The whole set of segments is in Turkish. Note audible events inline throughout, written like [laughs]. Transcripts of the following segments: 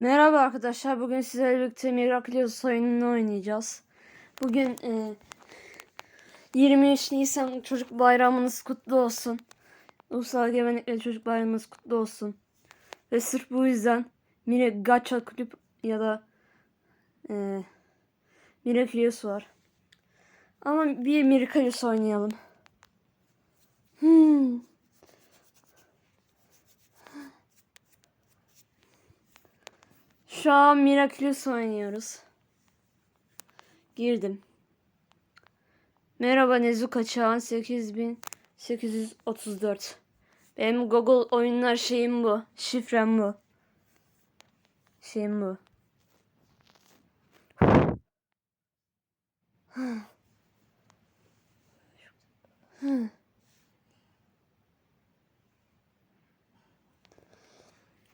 Merhaba arkadaşlar. Bugün sizlerle birlikte Miraculous oyununu oynayacağız. Bugün e, 23 Nisan Çocuk Bayramınız kutlu olsun. Ulusal Egemenlikle Çocuk Bayramınız kutlu olsun. Ve sırf bu yüzden Mire Gacha Kulüp ya da e, Miraculous var. Ama bir Miraculous oynayalım. Hmm. Şu an Miraculous oynuyoruz. Girdim. Merhaba Nezuka Çağan 8834. Benim Google oyunlar şeyim bu. Şifrem bu. Şeyim bu.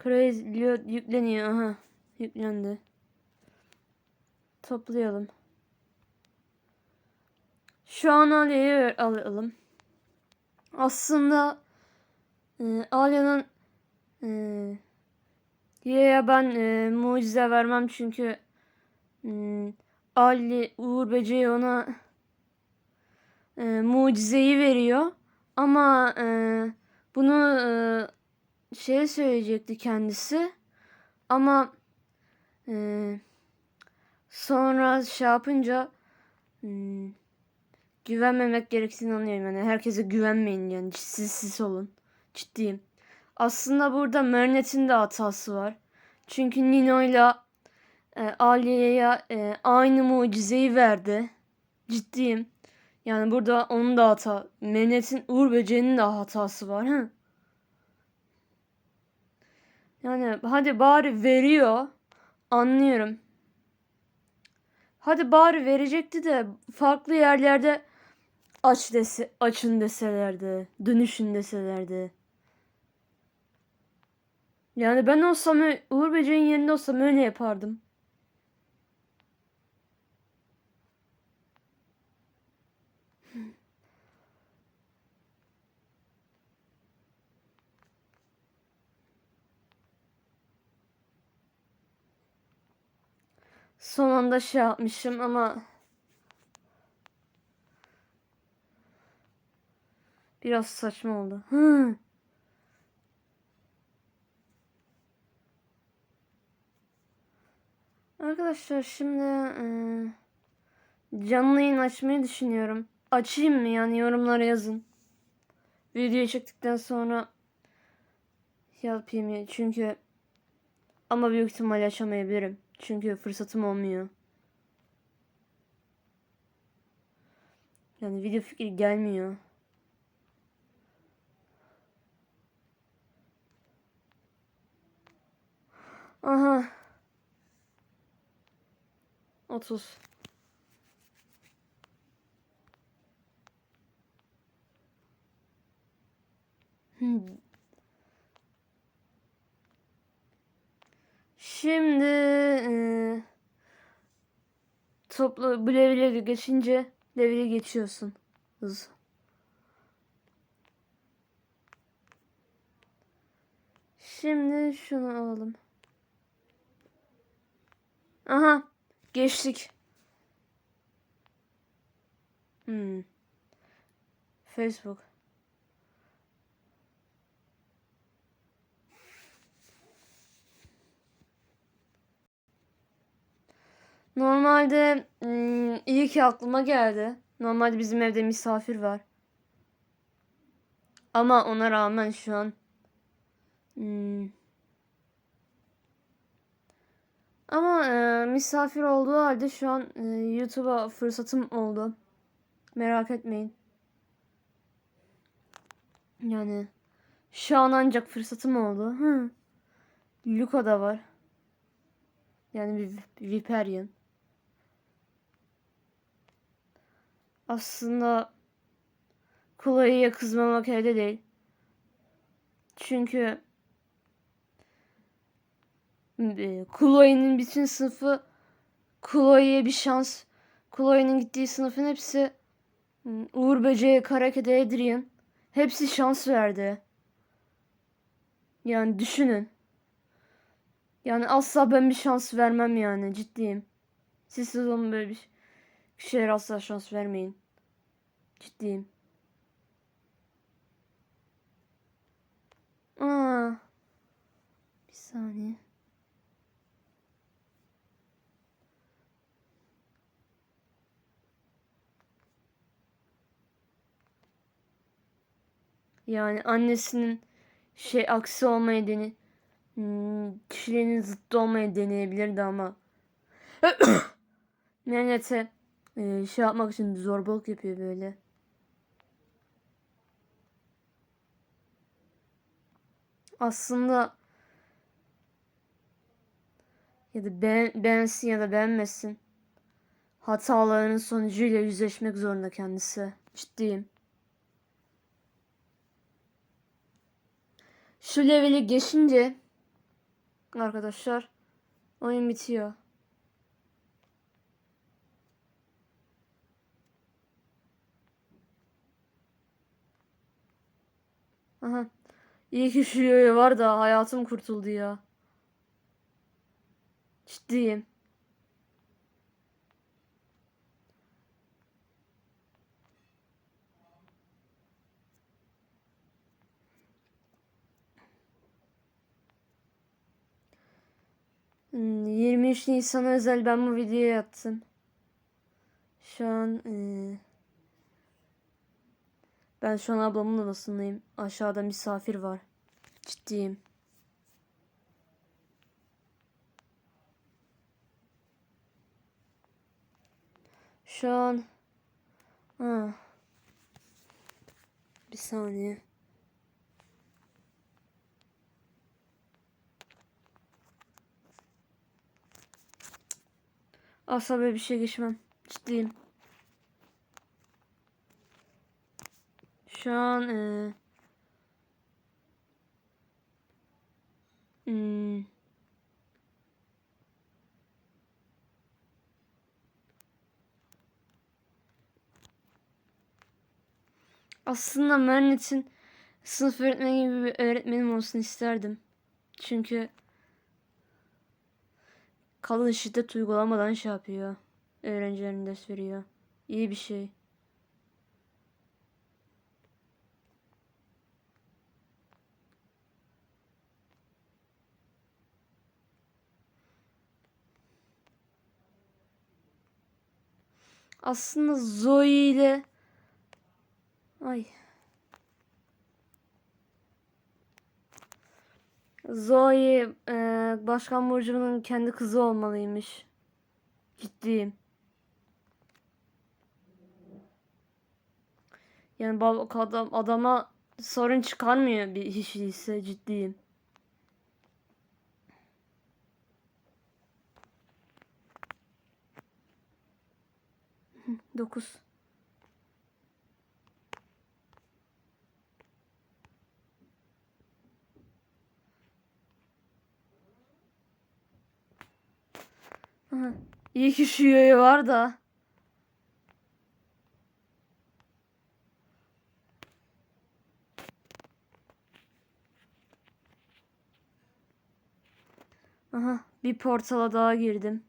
Crazy yükleniyor. Aha. Yüklendi. Toplayalım. Şu an Alya'yı alalım. Aslında e, Alya'nın e, ben e, mucize vermem çünkü e, Ali Uğur Böceği ona e, mucizeyi veriyor. Ama e, bunu e, şey söyleyecekti kendisi. Ama ee, sonra şey yapınca hmm, güvenmemek gerektiğini anlıyorum. Yani herkese güvenmeyin yani siz siz olun. Ciddiyim. Aslında burada Mernet'in de hatası var. Çünkü Nino'yla e, Aliye'ye e, aynı mucizeyi verdi. Ciddiyim. Yani burada onun da hata. Mernet'in Uğur Böceği'nin de hatası var. Hı? Yani hadi bari veriyor. Anlıyorum. Hadi bari verecekti de farklı yerlerde aç dese, açın deselerdi. Dönüşün deselerdi. Yani ben olsam Uğur Böceğin yerinde olsam öyle yapardım. Son anda şey yapmışım ama biraz saçma oldu. Hı. Arkadaşlar şimdi e, canlı yayın açmayı düşünüyorum. Açayım mı yani yorumlara yazın. Video çektikten sonra yapayım çünkü ama büyük ihtimalle açamayabilirim. Çünkü fırsatım olmuyor. Yani video fikri gelmiyor. Aha. 30. Hmm. Şimdi e, toplu bu leveli geçince leveli geçiyorsun. Hız. Şimdi şunu alalım. Aha geçtik. Hmm. Facebook. Normalde iyi ki aklıma geldi. Normalde bizim evde misafir var. Ama ona rağmen şu an ama e, misafir olduğu halde şu an e, YouTube'a fırsatım oldu. Merak etmeyin. Yani şu an ancak fırsatım oldu. Hı. Luka da var. Yani bir Viperian. Aslında Chloe'ye kızmamak elde değil. Çünkü e, Chloe'nin bütün sınıfı Chloe'ye bir şans. Chloe'nin gittiği sınıfın hepsi Uğur Böceği, Karakede, Adrian. Hepsi şans verdi. Yani düşünün. Yani asla ben bir şans vermem yani ciddiyim. Siz sezonun böyle bir şeylere asla şans vermeyin. Ciddiyim. Aa. Bir saniye. Yani annesinin şey aksi olmayı deni hmm, kişiliğinin zıttı olmayı deneyebilirdi ama [coughs] Mehmet'e e, şey yapmak için zorbalık yapıyor böyle. Aslında ya da beğen, beğensin ya da beğenmesin. Hatalarının sonucuyla yüzleşmek zorunda kendisi. Ciddiyim. Şu leveli geçince arkadaşlar oyun bitiyor. Aha. İyi ki şu yoyo var da hayatım kurtuldu ya. Ciddiyim. Hmm, 23 Nisan'a özel ben bu videoyu attım. Şu an eee, ben şu an ablamın odasındayım. Aşağıda misafir var. Ciddiyim. Şu an ha. Bir saniye. Asla böyle bir şey geçmem. Ciddiyim. Şu an eee hmm, aslında Mernet'in sınıf öğretmeni gibi bir öğretmenim olsun isterdim. Çünkü kalın şiddet uygulamadan şey yapıyor. Öğrencilerine ders veriyor. İyi bir şey. Aslında Zoe ile ay Zoe e, Başkan Burcu'nun kendi kızı olmalıymış. Ciddiyim. Yani adam, adama sorun çıkarmıyor bir hiç değilse ciddiyim. Hı, Dokuz. Aha. İyi ki şu yoyo var da. Aha bir portala daha girdim.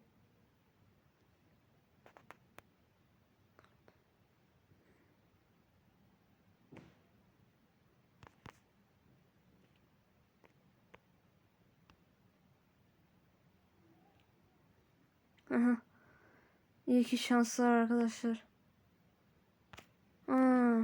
Aha. İyi ki şanslar arkadaşlar. Aa.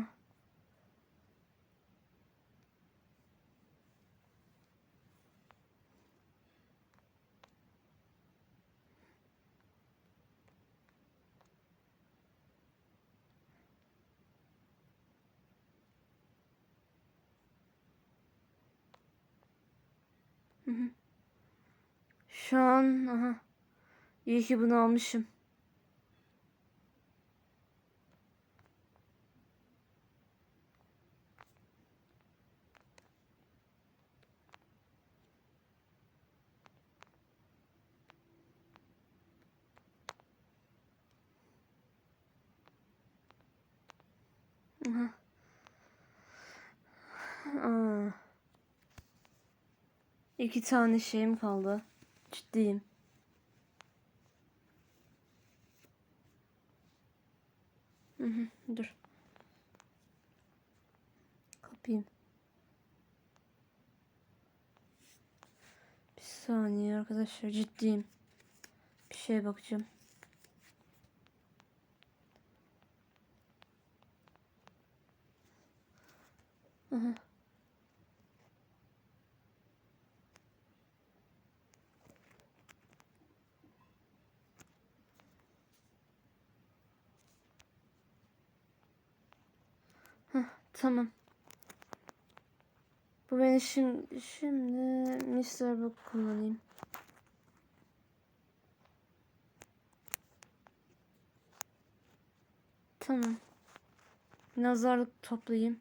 Şu an aha. İyi ki bunu almışım. Aha. Aa. İki tane şeyim kaldı. Ciddiyim. Hı hı, dur. Kapayım. Bir saniye arkadaşlar ciddiyim. Bir şeye bakacağım. Aha. Heh, tamam. Bu beni şimdi şimdi Mr. Book kullanayım. Tamam. Nazarlık toplayayım.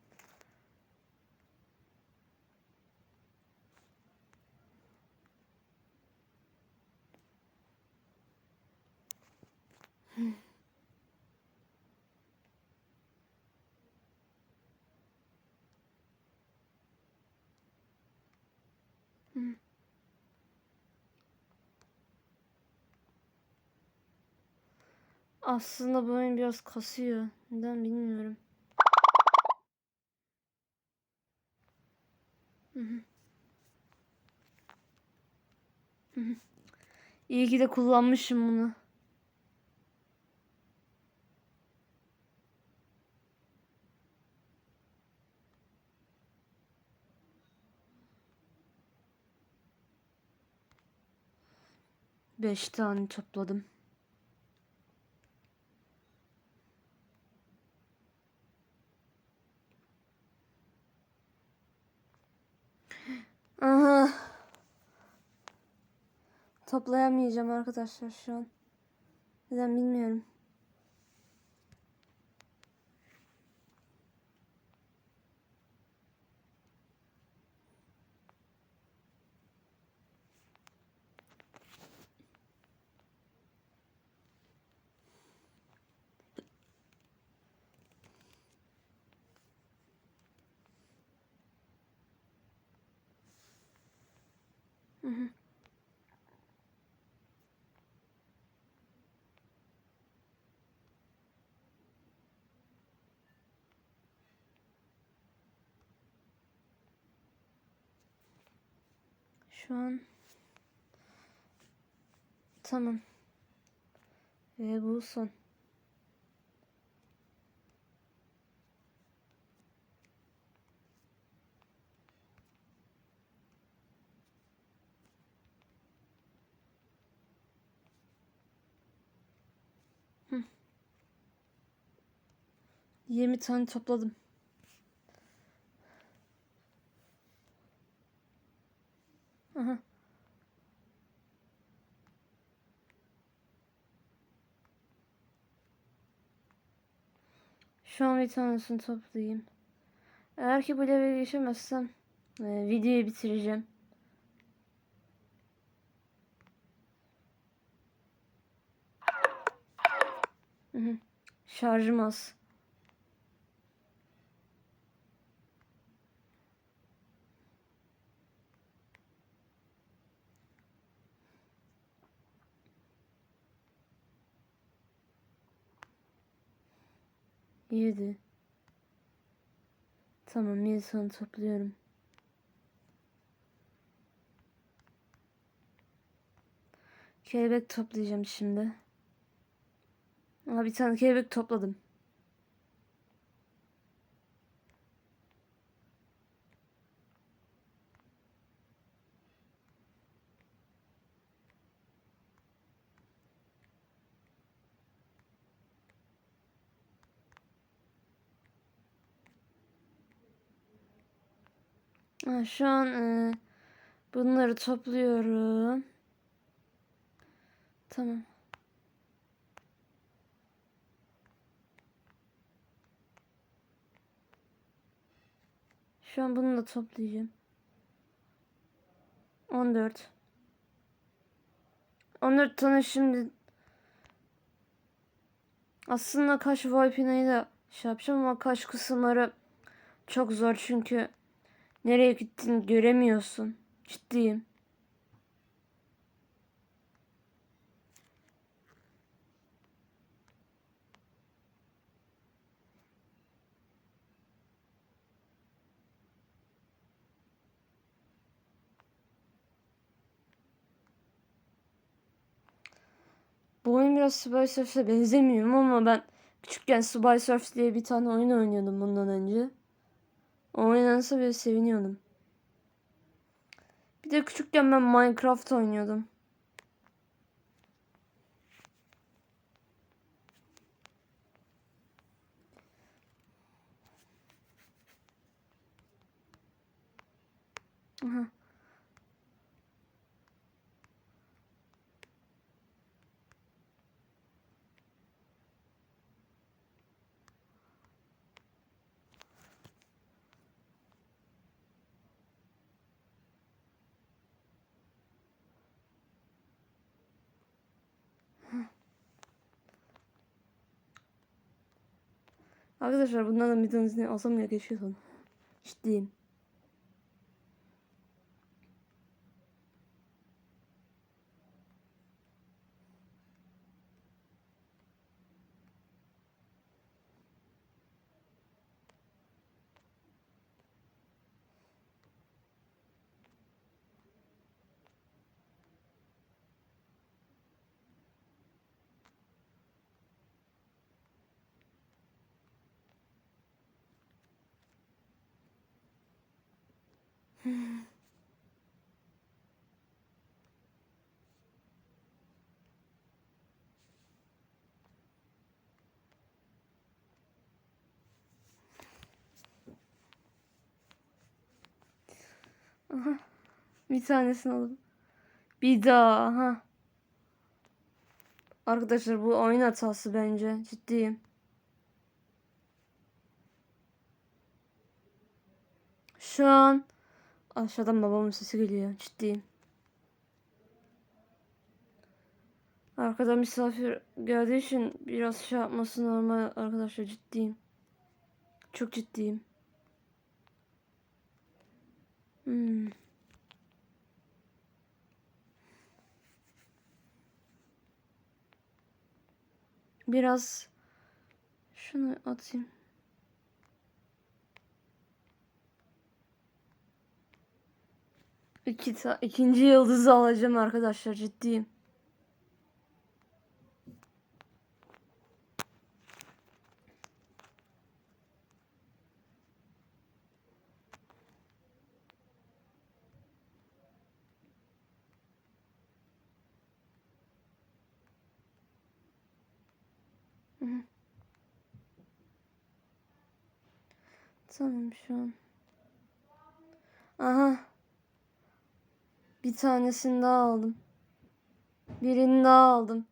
Aslında bu oyun biraz kasıyor. Neden bilmiyorum. İyi ki de kullanmışım bunu. Beş tane topladım. Aha. Toplayamayacağım arkadaşlar şu an. Neden bilmiyorum. Hı. Şu an tamam. Ve bu son. Hı. 20 tane topladım. Aha. Şu an bir tanesini toplayayım. Eğer ki bu level geçemezsem e, videoyu bitireceğim. Hı hı. Şarjım az. Yedi. Tamam yedi tane topluyorum. Kelebek toplayacağım şimdi. Aa, bir tane kelebek topladım. Şu an e, bunları topluyorum. Tamam. Şu an bunu da toplayacağım. 14. 14 tane şimdi aslında kaş Vipina'yı da şey yapacağım ama kaş kısımları çok zor çünkü nereye gittiğini göremiyorsun. Ciddiyim. Biraz Subway Surf'e benzemiyorum ama ben küçükken Subway Surf diye bir tane oyun oynuyordum bundan önce. O oynansa böyle seviniyordum. Bir de küçükken ben Minecraft oynuyordum. Aha. Arkadaşlar bunlardan bir tanesini alsam ya keşke son. Ciddiyim. Bir tanesini alalım. Bir daha. Aha. Arkadaşlar bu oyun hatası bence. Ciddiyim. Şu an aşağıdan babamın sesi geliyor. Ciddiyim. Arkadan misafir geldiği için biraz şey yapması normal arkadaşlar ciddiyim. Çok ciddiyim. Hmm. Biraz şunu atayım. İki ikinci yıldızı alacağım arkadaşlar ciddiyim. Tamam şu an. Aha. Bir tanesini daha aldım. Birini daha aldım.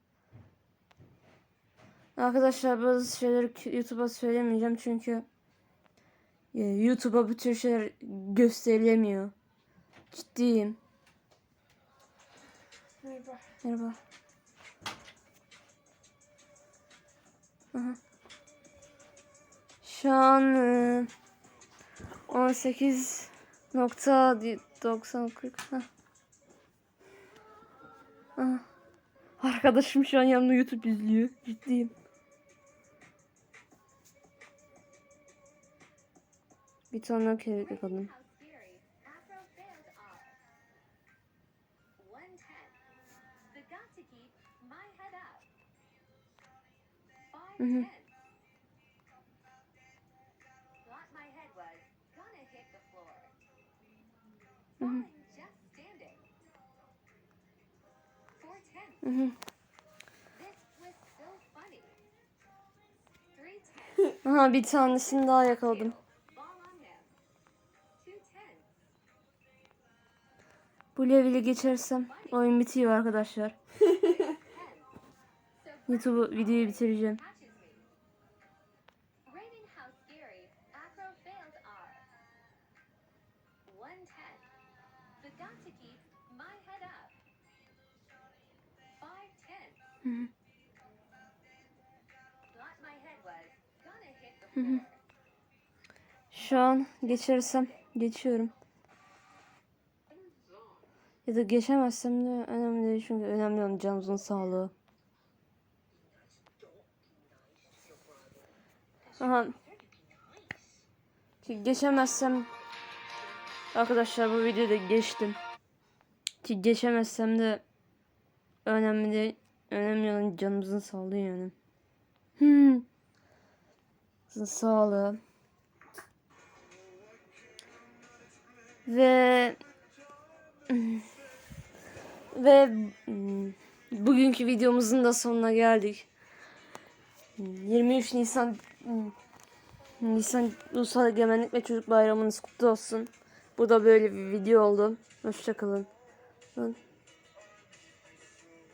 Arkadaşlar bazı şeyleri YouTube'a söylemeyeceğim çünkü e, YouTube'a bu tür şeyler gösterilemiyor. Ciddiyim. Merhaba. Merhaba. Aha. Şu an e, 18 nokta 90 40 Hah. Aha. Arkadaşım şu an yanımda YouTube izliyor. Ciddiyim. Bir tane daha kelebek yakaladım. Aha bir tanesini daha yakaladım. Bu leveli geçersem oyun bitiyor arkadaşlar. [laughs] YouTube videoyu bitireceğim. Şu an geçersem geçiyorum. Ya da geçemezsem de önemli değil çünkü önemli olan canımızın sağlığı. Aha. Ki geçemezsem arkadaşlar bu videoda geçtim. Ki geçemezsem de önemli değil. Önemli olan canımızın sağlığı yani. Hmm. Sağlığı. Ve [laughs] ve mm, bugünkü videomuzun da sonuna geldik. 23 Nisan mm, Nisan Ulusal Egemenlik ve Çocuk Bayramınız kutlu olsun. Bu da böyle bir video oldu. Hoşçakalın.